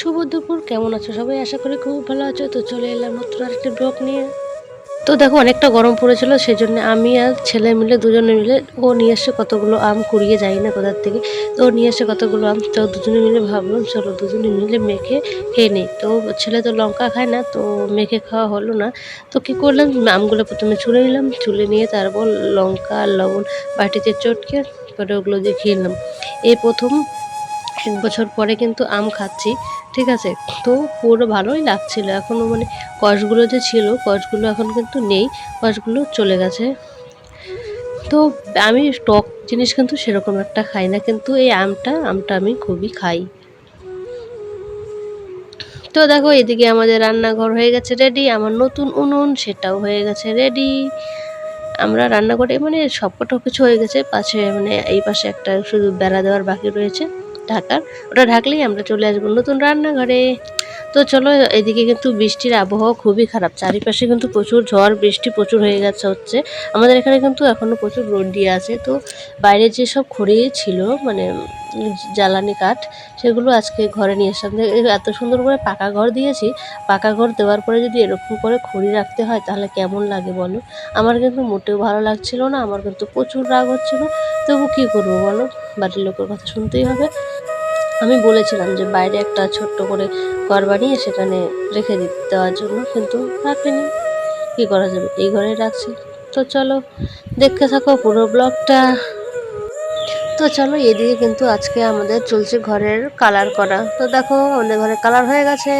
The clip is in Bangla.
শুভ দুপুর। কেমন আছো সবাই? আশা করি খুব ভালো আছো। তো চলে এলাম নতুন আরেকটি ব্লগ নিয়ে। তো দেখো, অনেকটা গরম পড়েছিল সেই জন্য আমি আর ছেলে মিলে দুজনে মিলে, ও নিয়ে এসে কতগুলো আম, কুড়িয়ে যাই না কোথার থেকে। তো নিয়ে এসে কতগুলো আম, তো দুজনে মিলে ভাবলাম, চলো দুজনে মিলে মেখে খেয়ে নিই। তো ছেলে তো লঙ্কা খায় না, তো মেখে খাওয়া হলো না। তো কি করলাম, আমগুলো প্রথমে ছুলে নিলাম, ছুলে নিয়ে তারপর লঙ্কা আর লবণ, বাটিতে চটকে করে ওগুলো দিয়ে খেয়ে নিলাম। এই প্রথম এক বছর পরে কিন্তু আম খাচ্ছি, ঠিক আছে? তো পুরো ভালোই লাগছিল। এখনও মানে কষগুলো যে ছিল, কষগুলো এখন কিন্তু নেই, কষগুলো চলে গেছে। তো আমি টক জিনিস কিন্তু সেরকম একটা খাই না, কিন্তু এই আমটা আমটা আমি খুবই খাই। তো দেখো, এদিকে আমাদের রান্নাঘর হয়ে গেছে রেডি আমার নতুন উনুন সেটাও হয়ে গেছে রেডি আমরা রান্না করে মানে সবকটা কিছু হয়ে গেছে, পাশে মানে এই পাশে একটা শুধু বেড়া দেওয়ার বাকি রয়েছে। ঢাকার, ওটা ঢাকলেই আমরা চলে আসব নতুন রান্নাঘরে। তো চলো, এদিকে কিন্তু বৃষ্টির আবহাওয়া খুবই খারাপ। চারিপাশে কিন্তু প্রচুর ঝড়, বৃষ্টি প্রচুর হয়ে গেছে হচ্ছে। আমাদের এখানে কিন্তু এখনও প্রচুর রোদ দিয়ে আছে। তো বাইরে যেসব খড়ি ছিল মানে জ্বালানি কাঠ, সেগুলো আজকে ঘরে নিয়ে এসলাম এত সুন্দর করে পাকা ঘর দিয়েছি। পাকা ঘর দেওয়ার পরে যদি এরকম করে খড়ি রাখতে হয়, তাহলে কেমন লাগে বলো? আমার কিন্তু মোটেও ভালো লাগছিল না। আমার কিন্তু প্রচুর রাগ হচ্ছিল। তবু কী করব বলো? বাড়ির লোকের কথা শুনতেই হবে। আমি বলেছিলাম যে বাইরে একটা ছোট্ট করে ঘর বানিয়ে সেখানে রেখে দিতে দেওয়ার জন্য, কিন্তু রাখেনি। কী করা যাবে? এই ঘরে রাখছি। তো চলো, দেখতে থাকো পুরো ব্লগটা। তো চলো, এদিকে কিন্তু আজকে আমাদের চলছে ঘরের কালার করা। তো দেখো, আমাদের ঘরে কালার হয়ে গেছে।